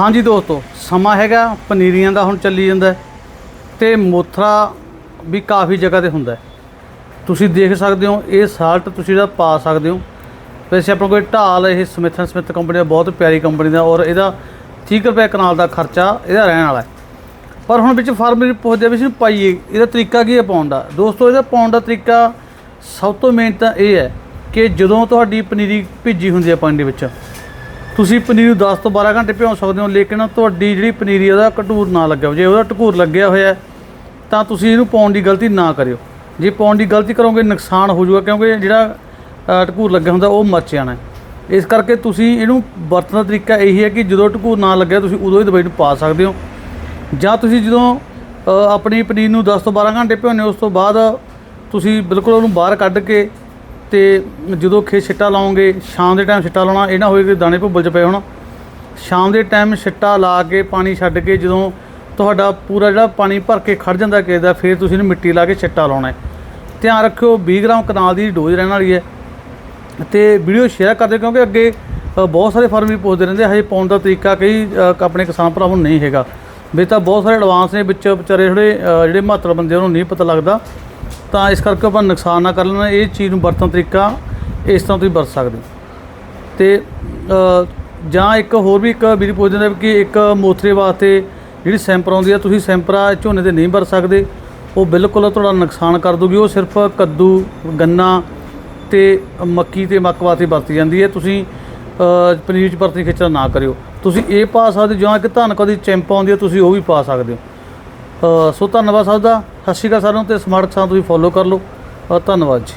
ਹਾਂਜੀ ਦੋਸਤੋ, ਸਮਾਂ ਹੈਗਾ, ਪਨੀਰੀਆਂ ਦਾ ਹੁਣ ਚੱਲੀ ਜਾਂਦਾ ਹੈ ਤੇ ਮੋਥਰਾ ਵੀ ਕਾਫੀ ਜਗ੍ਹਾ ਤੇ ਹੁੰਦਾ ਤੁਸੀਂ ਦੇਖ ਸਕਦੇ ਹੋ, ਇਹ ਸਾਲਟ ਤੁਸੀਂ ਇਹਦਾ ਪਾ ਸਕਦੇ ਹੋ। ਵੈਸੇ ਆਪਣੇ ਕੋਲ ਢਾਲ ਇਹ ਸਮਿਥਨ ਸਮਿਥ ਕੰਪਨੀ ਦਾ, ਬਹੁਤ ਪਿਆਰੀ ਕੰਪਨੀ ਦਾ ਔਰ ਇਹਦਾ 30 ਰੁਪਏ ਕਨਾਲ ਦਾ ਖਰਚਾ ਇਹਦਾ ਰਹਿਣ ਵਾਲਾ ਹੈ। ਪਰ ਹੁਣ ਵਿੱਚ ਫਾਰਮਰ ਪੁੱਛਦੇ ਵੀ ਇਸਨੂੰ ਪਾਈਏ, ਇਹਦਾ ਤਰੀਕਾ ਕੀ ਹੈ ਪਾਉਣ ਦਾ? ਦੋਸਤੋ, ਇਹਦਾ ਪਾਉਣ ਦਾ ਤਰੀਕਾ ਸਭ ਤੋਂ ਮੇਨ ਤਾਂ ਇਹ ਹੈ ਕਿ ਜਦੋਂ ਤੁਹਾਡੀ ਪਨੀਰੀ ਭਿੱਜੀ ਹੁੰਦੀ ਹੈ ਪਾਣੀ ਦੇ ਵਿੱਚ ਤੁਸੀਂ ਪਨੀਰ ਨੂੰ 10 ਤੋਂ 12 ਘੰਟੇ ਭਿਓ ਸਕਦੇ ਹੋ ਲੇਕਿਨ ਤੁਹਾਡੀ ਜਿਹੜੀ ਪਨੀਰੀ ਉਹਦਾ ਕਟੂਰ ਨਾ ਲੱਗਿਆ ਜੇ ਉਹਦਾ ਟਕੂਰ ਲੱਗਿਆ ਹੋਇਆ ਤਾਂ ਤੁਸੀਂ ਇਹਨੂੰ ਪਾਉਣ ਦੀ ਗਲਤੀ ਨਾ ਕਰਿਓ। ਜੇ ਪਾਉਣ ਦੀ ਗਲਤੀ ਕਰੋਗੇ ਨੁਕਸਾਨ ਹੋ ਜਾਊਗਾ ਕਿਉਂਕਿ ਜਿਹੜਾ ਅ, ਟਕੂਰ ਲੱਗਿਆ ਹੁੰਦਾ ਉਹ ਮੱਚ ਜਾਣਾ ਇਸ ਕਰਕੇ ਤੁਸੀਂ ਇਹਨੂੰ ਵਰਤਣ ਦਾ ਤਰੀਕਾ ਇਹੀ ਹੈ ਕਿ ਜਦੋਂ ਟਕੂਰ ਨਾ ਲੱਗਿਆ ਤੁਸੀਂ ਉਦੋਂ ਹੀ ਦਵਾਈ ਨੂੰ ਪਾ ਸਕਦੇ ਹੋ। ਜਾਂ ਤੁਸੀਂ ਜਦੋਂ ਆਪਣੀ ਪਨੀਰ ਨੂੰ 10 ਤੋਂ 12 ਘੰਟੇ ਭਿਉਂਦੇ ਹੋ ਉਸ ਤੋਂ ਬਾਅਦ ਤੁਸੀਂ ਬਿਲਕੁਲ ਉਹਨੂੰ ਬਾਹਰ ਕੱਢ ਕੇ ਤੇ ਜਦੋਂ ਖੇ ਛਿੱਟਾ ਲਾਓਗੇ ਸ਼ਾਮ ਦੇ ਟਾਈਮ ਛਿੱਟਾ ਲਾਉਣਾ, ਇਹ ਨਾ ਹੋਵੇ ਕਿ ਦਾਣੇ ਭੁੱਬਲ ਚ ਪਏ ਹੋਣ। ਸ਼ਾਮ ਦੇ ਟਾਈਮ ਛਿੱਟਾ ਲਾ ਕੇ ਪਾਣੀ ਛੱਡ ਕੇ ਜਦੋਂ ਤੁਹਾਡਾ ਪੂਰਾ ਜਿਹੜਾ ਪਾਣੀ ਭਰ ਕੇ ਖੜ ਜਾਂਦਾ ਕਿਸੇ ਦਾ, ਫਿਰ ਤੁਸੀਂ ਇਹਨੂੰ ਮਿੱਟੀ ਲਾ ਕੇ ਛਿੱਟਾ ਲਾਉਣਾ ਹੈ। ਧਿਆਨ ਰੱਖਿਓ 20 ਗ੍ਰਾਮ ਕਨਾਲ ਦੀ ਡੋਜ਼ ਰਹਿਣ ਵਾਲੀ ਹੈ। ਤੇ ਵੀਡੀਓ ਸ਼ੇਅਰ ਕਰਦੇ ਕਿਉਂਕਿ ਅੱਗੇ ਬਹੁਤ ਸਾਰੇ ਫਾਰਮ ਵੀ ਪੁੱਛਦੇ ਰਹਿੰਦੇ ਹਜੇ ਪਾਉਣ ਦਾ ਤਰੀਕਾ ਕਈ ਆਪਣੇ ਕਿਸਾਨ ਭਰਾਵਾਂ ਨੂੰ ਨਹੀਂ ਹੈਗਾ। ਵੀ ਤਾਂ ਬਹੁਤ ਸਾਰੇ ਐਡਵਾਂਸ ਨੇ, ਵਿੱਚ ਵਿਚਾਰੇ ਥੋੜੇ ਜਿਹੜੇ ਮਹੱਤਵ ਬੰਦੇ ਉਹਨੂੰ ਨਹੀਂ ਪਤਾ ਲੱਗਦਾ। ਤਾਂ ਇਸ ਕਰਕੇ ਆਪਾਂ ਨੁਕਸਾਨ ਨਾ ਕਰ ਲੈਣਾ, ਇਹ ਚੀਜ਼ ਨੂੰ ਵਰਤਣ ਤਰੀਕਾ ਇਸ ਤਰ੍ਹਾਂ ਤੁਸੀਂ ਵਰਤ ਸਕਦੇ ਹੋ। ਤੇ ਜਾਂ ਇੱਕ ਹੋਰ ਵੀ ਇੱਕ ਵੀਰ ਪੁੱਛਦੇ ਨੇ ਕਿ ਇੱਕ ਮੋਥਰੇ ਵਾਸਤੇ ਜਿਹੜੀ ਸੈਂਪਰ ਆਉਂਦੀ ਆ, ਤੁਸੀਂ ਸੈਂਪਰਾ ਝੋਨੇ ਤੇ ਨਹੀਂ ਵਰਤ ਸਕਦੇ, ਉਹ ਬਿਲਕੁਲ ਤੁਹਾਡਾ ਨੁਕਸਾਨ ਕਰ ਦੂਗੀ, ਉਹ ਸਿਰਫ ਕੱਦੂ, ਗੰਨਾ ਤੇ ਮੱਕੀ ਤੇ ਮੱਕ ਵਾਸਤੇ ਵਰਤੀ ਜਾਂਦੀ ਹੈ। ਤੁਸੀਂ ਪਨੀਰ ਚ ਵਰਤੀ ਖਿੱਚਣਾ ਨਾ ਕਰਿਓ। ਤੁਸੀਂ ਇਹ ਪਾ ਸਕਦੇ ਹੋ, ਜਾਂ ਇੱਕ ਧਾਨਕਾ ਦੀ ਚੈਂਪ ਆਉਂਦੀ ਹੈ ਤੁਸੀਂ ਉਹ ਵੀ ਪਾ ਸਕਦੇ ਹੋ। ਸੋ ਧੰਨਵਾਦ ਸਭ ਦਾ। ਸਤਿ ਸ਼੍ਰੀ ਅਕਾਲ ਸਾਰਿਆਂ ਨੂੰ ਤੇ ਸਮਾਰਟ ਕਿਸਾਨ ਤੁਸੀਂ ਫੋਲੋ ਕਰ ਲਓ। ਧੰਨਵਾਦ ਜੀ।